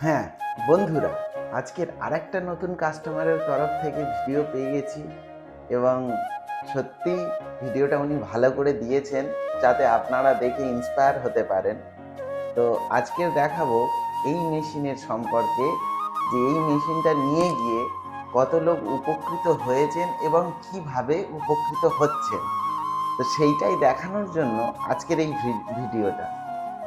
হ্যাঁ বন্ধুরা, আজকের আরেকটা নতুন কাস্টমারের তরফ থেকে ভিডিও পেয়ে গেছি এবং সত্যি ভিডিওটা উনি ভালো করে দিয়েছেন যাতে আপনারা দেখে ইন্সপায়ার হতে পারেন। তো আজকের দেখাবো এই মেশিনের সম্পর্কে যে এই মেশিনটা নিয়ে গিয়ে কত লোক উপকৃত হয়েছেন এবং কীভাবে উপকৃত হচ্ছেন। তো সেইটাই দেখানোর জন্য আজকের এই ভিডিওটা।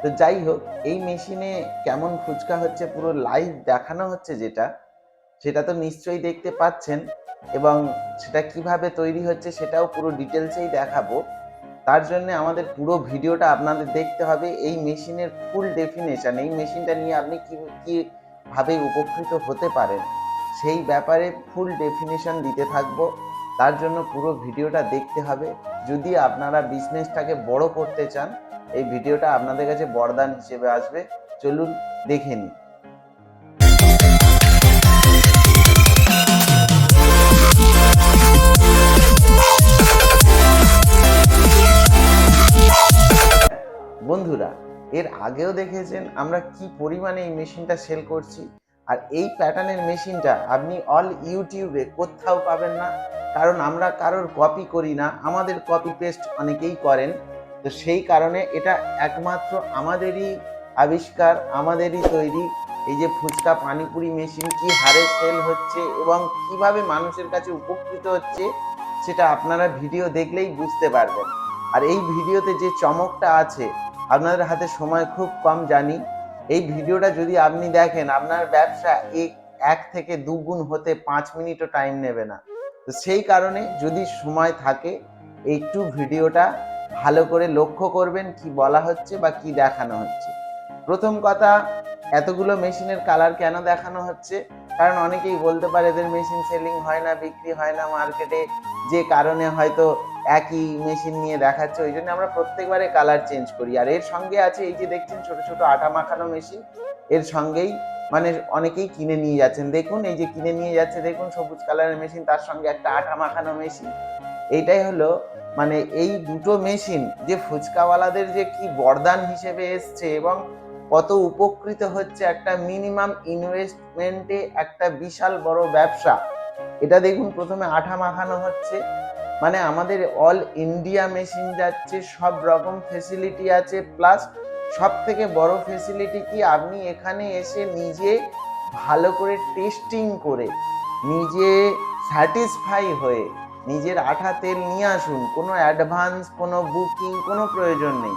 তো যাই হোক এই মেশিনে কেমন ফুচকা হচ্ছে পুরো লাইভ দেখানো হচ্ছে যেটা, সেটা তো নিশ্চয়ই দেখতে পাচ্ছেন এবং সেটা কীভাবে তৈরি হচ্ছে সেটাও পুরো ডিটেলসেই দেখাবো। তার জন্য আমাদের পুরো ভিডিওটা আপনাদের দেখতে হবে, এই মেশিনের ফুল ডেফিনেশন এই মেশিনটা নিয়ে আপনি কি কীভাবে উপকৃত হতে পারেন, সেই ব্যাপারে ফুল ডেফিনেশন দিতে থাকব। তার জন্য পুরো ভিডিওটা দেখতে হবে। যদি আপনারা বিজনেসটাকে বড় করতে চান এই ভিডিওটা আপনাদের কাছে বরদান হিসেবে আসবে। চলুন দেখে নিই। বন্ধুরা, এর আগেও দেখেছেন আমরা কি পরিমাণে এই মেশিনটা সেল করছি? আর এই প্যাটার্নের মেশিনটা আপনি অল ইউটিউবে কোথাও পাবেন না। কারণ আমরা কারোর কপি করি না, আমাদের কপি পেস্ট অনেকেই করেন। তো সেই কারণে এটা একমাত্র আমাদেরই আবিষ্কার, আমাদেরই তৈরি। এই যে ফুচকা পানিপুরি মেশিন কি হারে সেল হচ্ছে এবং কীভাবে মানুষের কাছে উপকৃত হচ্ছে, সেটা আপনারা ভিডিও দেখলেই বুঝতে পারবেন। আর এই ভিডিওতে যে চমকটা আছে, আপনাদের হাতে সময় খুব কম জানি। এই ভিডিওটা যদি আপনি দেখেন, আপনার ব্যবসা এক এক থেকে দুগুণ হতে পাঁচ মিনিটও টাইম নেবে না। তো সেই কারণে যদি সময় থাকে একটু ভিডিওটা ভালো করে লক্ষ্য করবেন কি বলা হচ্ছে বা কি দেখানো হচ্ছে। প্রথম কথা, এতগুলো মেশিনের কালার কেন দেখানো হচ্ছে? কারণ অনেকেই বলতে পারে এদের মেশিন সেলিং হয় না, বিক্রি হয় না মার্কেটে যে কারণে হয়তো একই মেশিন নিয়ে দেখাচ্ছে, ওই জন্য আমরা প্রত্যেকবারে কালার চেঞ্জ করি। আর এর সঙ্গে আছে এই যে দেখছেন ছোট ছোট আটা মাখানো মেশিন, এর সঙ্গেই মানে অনেকেই কিনে নিয়ে যাচ্ছেন। দেখুন, এই যে কিনে নিয়ে যাচ্ছে, দেখুন সবুজ কালারের মেশিন, তার সঙ্গে একটা আটা মাখানো মেশিন। এইটাই হলো মানে এই দুটো মেশিন যে ফুচকাওয়ালাদের যে কি বরদান হিসেবে এসছে এবং কত উপকৃত হচ্ছে একটা মিনিমাম ইনভেস্টমেন্টে একটা বিশাল বড় ব্যবসা, এটা দেখুন প্রথমে আঠা মাখানো হচ্ছে। মানে আমাদের অল ইন্ডিয়া মেশিন যাচ্ছে, সব রকম ফেসিলিটি আছে প্লাস সব থেকে বড় ফেসিলিটি কি আপনি এখানে এসে নিজে ভালো করে টেস্টিং করে, নিজে স্যাটিসফাই হয়ে নিজের আঠা তেল নিয়ে আসুন। কোনো অ্যাডভান্স কোনো বুকিং কোনো প্রয়োজন নেই।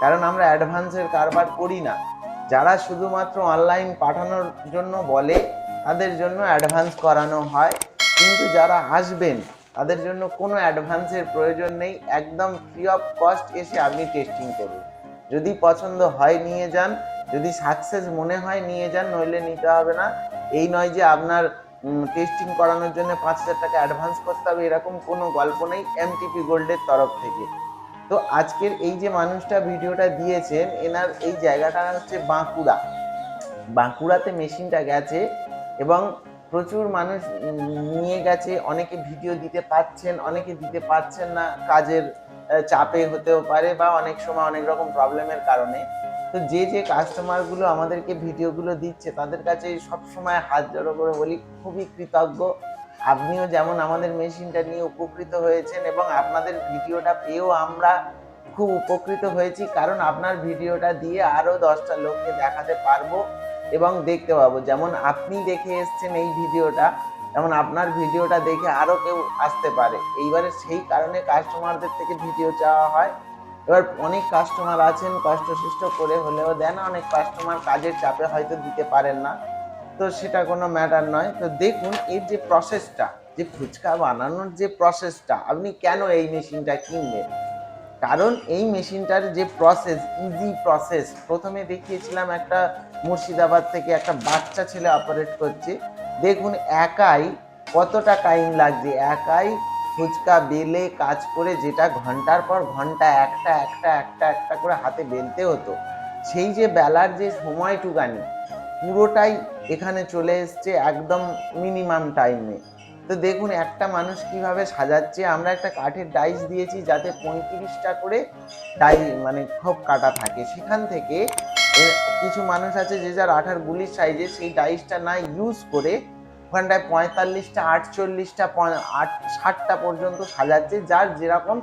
কারণ আমরা অ্যাডভান্সের কারবার করি না। যারা শুধুমাত্র অনলাইন পাঠানোর জন্য বলে, তাদের জন্য অ্যাডভান্স করানো হয়। কিন্তু যারা আসবেন, তাদের জন্য কোনো অ্যাডভান্সের প্রয়োজন নেই। একদম ফ্রি অফ কস্ট এসে আপনি টেস্টিং করুন। যদি পছন্দ হয়, নিয়ে যান। যদি সাকসেস মনে হয়, নিয়ে যান, নইলে নিতে হবে না। এই নয় যে আপনার টেস্টিং করানোর জন্য পাঁচ হাজার টাকা অ্যাডভান্স করতে হবে, এরকম কোনো গল্প নেই এমটিপি গোল্ডের তরফ থেকে। তো আজকের এই যে মানুষটা ভিডিওটা দিয়েছেন এনার এই জায়গাটা হচ্ছে বাঁকুড়া। বাঁকুড়াতে মেশিনটা গেছে এবং প্রচুর মানুষ নিয়ে গেছে, অনেকে ভিডিও দিতে পারছেন অনেকে দিতে পারছেন না, কাজের চাপে হতেও পারে বা অনেক সময় অনেক রকম প্রবলেমের কারণে। তো যে যে কাস্টমারগুলো আমাদেরকে ভিডিওগুলো দিচ্ছে, তাদের কাছে সব সময় হাত জড়ো করে বলি, খুবই কৃতজ্ঞ। আপনিও যেমন আমাদের মেশিনটা নিয়ে উপকৃত হয়েছেন এবং আপনাদের ভিডিওটা পেয়েও আমরা খুব উপকৃত হয়েছি, কারণ আপনার ভিডিওটা দিয়ে আরও দশটা লোককে দেখাতে পারব এবং দেখতে পাবো। যেমন আপনি দেখে এসছেন এই ভিডিওটা তেমন আপনার ভিডিওটা দেখে আরও কেউ আসতে পারে। এইবারে সেই কারণে কাস্টমারদের থেকে ভিডিও চাওয়া হয়। এবার অনেক কাস্টমার আছেন, কষ্টসিষ্ট করে হলেও দেন অনেক কাস্টমার কাজের চাপে হয়তো দিতে পারেন না। তো সেটা কোনো ম্যাটার নয়। তো দেখুন এর যে প্রসেসটা যে ফুচকা বানানোর যে প্রসেসটা আপনি কেন এই মেশিনটা কিনবেন কারণ এই মেশিনটার যে প্রসেস ইজি প্রসেস প্রথমে দেখিয়েছিলাম একটা মুর্শিদাবাদ থেকে একটা বাচ্চা ছেলে অপারেট করছে। দেখুন, একাই কতটা টাইম লাগছে, একাই ফুচকা, বেলে, কাজ করে যেটা ঘণ্টার পর ঘণ্টা, একটা একটা একটা একটা করে হাতে বেলতে হতো। সেই যে বেলার যে সময়টুকানি, পুরোটাই এখানে চলে এসছে একদম মিনিমাম টাইমে তো দেখুন, একটা মানুষ কীভাবে সাজাচ্ছে, আমরা একটা কাঠের ডাইস দিয়েছি যাতে পঁয়ত্রিশটা করে ডাই মানে খোপ কাটা থাকে। সেখান থেকে কিছু মানুষ আছে যে যার আঠার গুলির সাইজে সেই ডাইসটা না ইউজ করে ওখানটায় পঁয়তাল্লিশটা, আটচল্লিশটা আট, ষাটটা পর্যন্ত সাজাচ্ছে, যার যেরকম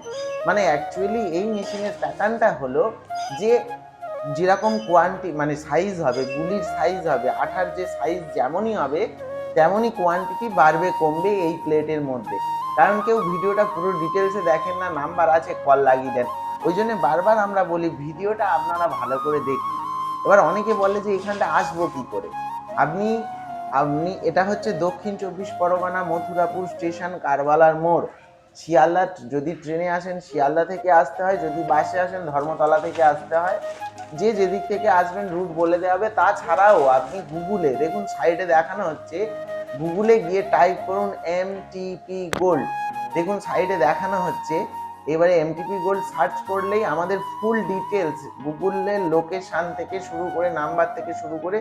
মানে অ্যাকচুয়ালি এই মেশিনের প্যাটার্নটা হলো যে যেরকম কোয়ান্টি মানে সাইজ হবে, গুলির সাইজ হবে, আঠার যে সাইজ যেমনই হবে, তেমনই কোয়ান্টিটি বাড়বে, কমবে এই প্লেটের মধ্যে। কারণ কেউ ভিডিওটা পুরো ডিটেলসে দেখেন না নাম্বার আছে কল লাগিয়ে দেন। ওই জন্য বারবার আমরা বলি, ভিডিওটা আপনারা ভালো করে দেখুন। এবার অনেকে বলে যে এখানটা আসব কি করে? আপনি আপনি, এটা হচ্ছে দক্ষিণ চব্বিশ পরগনা মথুরাপুর স্টেশন কারবালার মোড়। শিয়ালদা, যদি ট্রেনে আসেন, শিয়ালদা থেকে আসতে হয়, যদি বাসে আসেন, ধর্মতলা থেকে আসতে হয়। যে যেদিক থেকে আসবেন, রুট বলে দেওয়া হবে। তাছাড়াও আপনি গুগলে, দেখুন সাইডে দেখানো হচ্ছে, গুগলে গিয়ে টাইপ করুন এম টিপি গোল্ড দেখুন সাইডে দেখানো হচ্ছে এবারে এমটিপি গোল্ড সার্চ করলেই আমাদের ফুল ডিটেলস গুগলের লোকেশান থেকে শুরু করে নাম্বার থেকে শুরু করে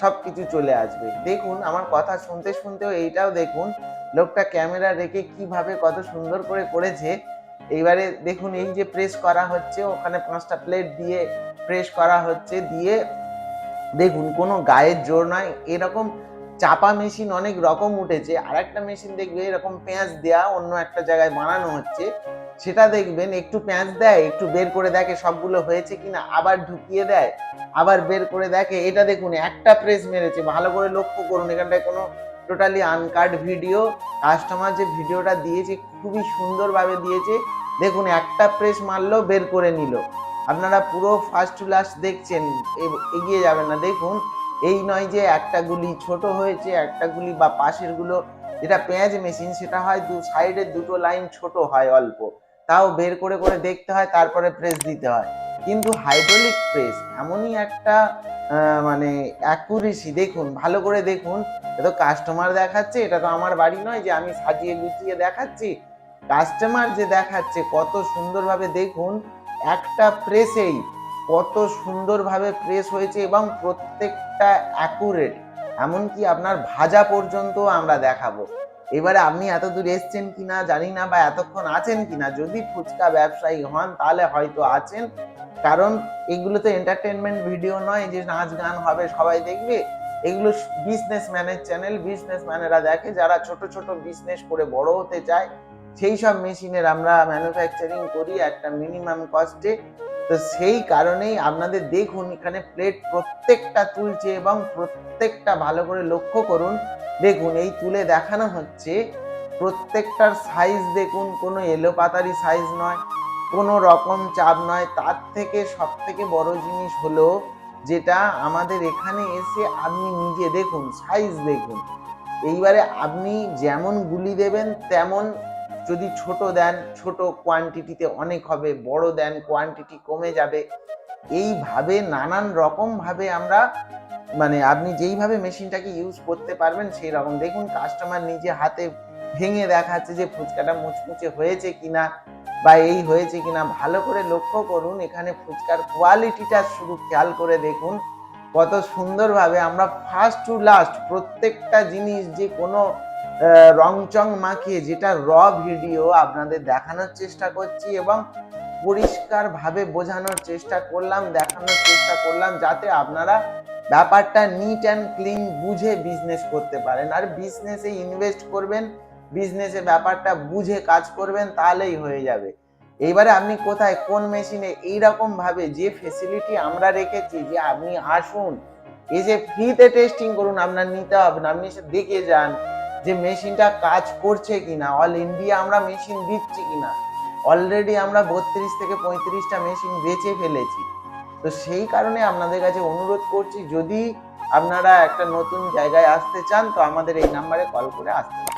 সব কিছু চলে আসবে। দেখুন, আমার কথা শুনতে শুনতেও এইটাও দেখুন, লোকটা ক্যামেরা রেখে কীভাবে কত সুন্দর করে করেছে। এইবারে দেখুন, এই যে প্রেস করা হচ্ছে, ওখানে পাঁচটা প্লেট দিয়ে প্রেস করা হচ্ছে, দিয়ে দেখুন, কোনো গায়ের জোর নয়, এরকম চাপা মেশিন অনেক রকম উঠেছে। আর একটা মেশিন দেখবে, এরকম পেঁয়াজ দেয়া অন্য একটা জায়গায় বানানো হচ্ছে। সেটা দেখবেন, একটু পেঁয়াজ দেয়, একটু বের করে দেখে সবগুলো হয়েছে কিনা, আবার ঢুকিয়ে দেয়, আবার বের করে দেখে। এটা দেখুন, একটা প্রেস মেরেছে, ভালো করে লক্ষ্য করুন, এখানটায় কোনো টোটালি আনকাট ভিডিও কাস্টমার যে ভিডিওটা দিয়েছে, খুবই সুন্দরভাবে দিয়েছে। দেখুন, একটা প্রেস মারলো, বের করে নিল। আপনারা পুরো ফার্স্ট টু লাস্ট দেখছেন এগিয়ে যাবেন না। দেখুন, এই নয় যে একটা গুলি ছোট হয়েছে, একটা গুলি বা পাশেরগুলো যেটা পেঁয়াজ মেশিন সেটা হয় দু সাইডের দুটো লাইন ছোট হয় অল্প। তাও বের করে করে দেখতে হয়, তারপরে প্রেস দিতে হয়। কিন্তু হাইড্রোলিক প্রেস এমনই একটা মানে অ্যাকুরেসি দেখুন, ভালো করে দেখুন তো কাস্টমার দেখাচ্ছে, এটা তো আমার বাড়ি নয় যে আমি সাজিয়ে গুছিয়ে দেখাচ্ছি। কাস্টমার যে দেখাচ্ছে, কত সুন্দরভাবে দেখুন, একটা প্রেসেই কত সুন্দরভাবে প্রেস হয়েছে এবং প্রত্যেকটা অ্যাকুরেট এমনকি আপনার ভাজা পর্যন্ত আমরা দেখাবো। এবারে আপনি এত দূর এসছেন কিনা জানি না বা এতক্ষণ আছেন কিনা। যদি ফুচকা ব্যবসায়ী হন, তাহলে হয়তো আছেন। কারণ এগুলো তো এন্টারটেনমেন্ট ভিডিও নয় যে নাচ গান হবে, সবাই দেখবে। এগুলো বিজনেসম্যানের চ্যানেল বিজনেসম্যানেরা দেখে। যারা ছোট ছোট বিজনেস করে বড় হতে চায়, সেই সব মেশিনের আমরা ম্যানুফ্যাকচারিং করি একটা মিনিমাম কস্টে তো সেই কারণেই আপনাদের দেখুন, এখানে প্লেট প্রত্যেকটা তুলছে এবং প্রত্যেকটা ভালো করে লক্ষ্য করুন। দেখুন, এই তুলে দেখানো হচ্ছে প্রত্যেকটার সাইজ দেখুন, কোনো এলো পাতারি সাইজ নয়, কোনো রকম চাপ নয়। তার থেকে সব থেকে বড় জিনিস হলো যেটা আমাদের এখানে এসে আপনি নিজে দেখুন সাইজ দেখুন। এইবারে আপনি যেমন গুলি দেবেন, তেমন যদি ছোট দেন, ছোট কোয়ান্টিটিতে অনেক হবে, বড় দেন কোয়ান্টিটি কমে যাবে। এইভাবে নানান রকমভাবে আমরা মানে আপনি যেইভাবে মেশিনটাকে ইউজ করতে পারবেন সেই রকম দেখুন কাস্টমার নিজে হাতে ভেঙে দেখাচ্ছে যে ফুচকাটা মুচমুচে হয়েছে কিনা বা এই হয়েছে কিনা। ভালো করে লক্ষ্য করুন, এখানে ফুচকার কোয়ালিটিটা শুধু খেয়াল করে দেখুন। কত সুন্দরভাবে আমরা ফার্স্ট টু লাস্ট প্রত্যেকটা জিনিস যে কোনো রংচং মাখিয়ে যেটা র ভিডিও আপনাদের দেখানোর চেষ্টা করছি এবং পরিষ্কারভাবে বোঝানোর চেষ্টা করলাম, দেখানোর চেষ্টা করলাম যাতে আপনারা ব্যাপারটা নিট অ্যান্ড ক্লিন বুঝে বিজনেস করতে পারেন। আর বিজনেসে ইনভেস্ট করবেন বিজনেসে ব্যাপারটা বুঝে কাজ করবেন, তাহলেই হয়ে যাবে। এইবারে আপনি কোথায়, কোন মেশিনে এইরকম ভাবে যে ফেসিলিটি আমরা রেখেছি যে আপনি আসুন, এসে ফ্রিতে টেস্টিং করুন, আপনার নিতে হবে না, আপনি এসে দেখে যান যে মেশিনটা কাজ করছে কিনা অল ইন্ডিয়া আমরা মেশিন দিচ্ছি কিনা। অলরেডি আমরা বত্রিশ থেকে পঁয়ত্রিশটা মেশিন বেচে ফেলেছি। তো সেই কারণে আপনাদের কাছে অনুরোধ করছি, যদি আপনারা একটা নতুন জায়গায় আসতে চান, তো আমাদের এই নাম্বারে কল করে আসতে